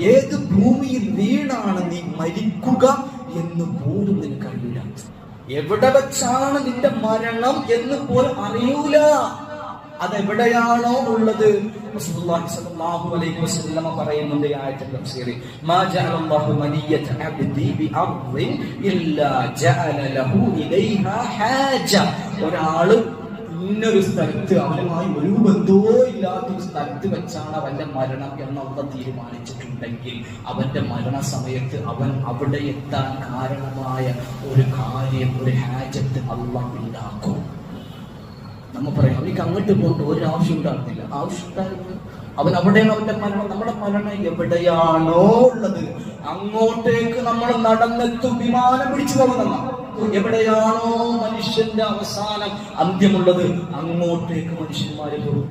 ഏത് ഭൂമിയിൽ വീണാണ് നീ മരിക്കുക എന്ന് പോലും നിനക്ക് അറിയില്ല. എവിടെ വെച്ചാണ് നിന്റെ മരണം എന്ന് പോലും അറിയൂല. അതെവിടെയാണോ ഉള്ളത്? ഒരാൾ ഇന്നൊരു സ്ഥലത്ത് അവനുമായി ഒരു ബന്ധവും ഒരു സ്ഥലത്ത് വെച്ചാണ് അവന്റെ മരണം എന്നുള്ള തീരുമാനിച്ചിട്ടുണ്ടെങ്കിൽ അവന്റെ മരണ സമയത്ത് അവൻ അവിടെ എത്താൻ കാരണമായ ഒരു കാര്യം ഒരു ഹാജത്ത് അള്ളാഹ് ഉണ്ടാക്കും. നമ്മ പറയാം അവനിക്ക് അങ്ങോട്ട് പോകേണ്ട ഒരു ആവശ്യം ഉണ്ടാകുന്നില്ല ആവശ്യം അവൻ അവിടെയാണ് അവന്റെ മരണം. നമ്മുടെ മരണം എവിടെയാണോ ഉള്ളത്? അങ്ങോട്ടേക്ക് നമ്മൾ നടന്നെത്തും വിമാനം പിടിച്ചു പോകുന്ന എവിടെയാണോ മനുഷ്യന്റെ അവസാനം അന്ത്യമുള്ളത് അങ്ങോട്ടേക്ക് മനുഷ്യന്മാര് പോകും.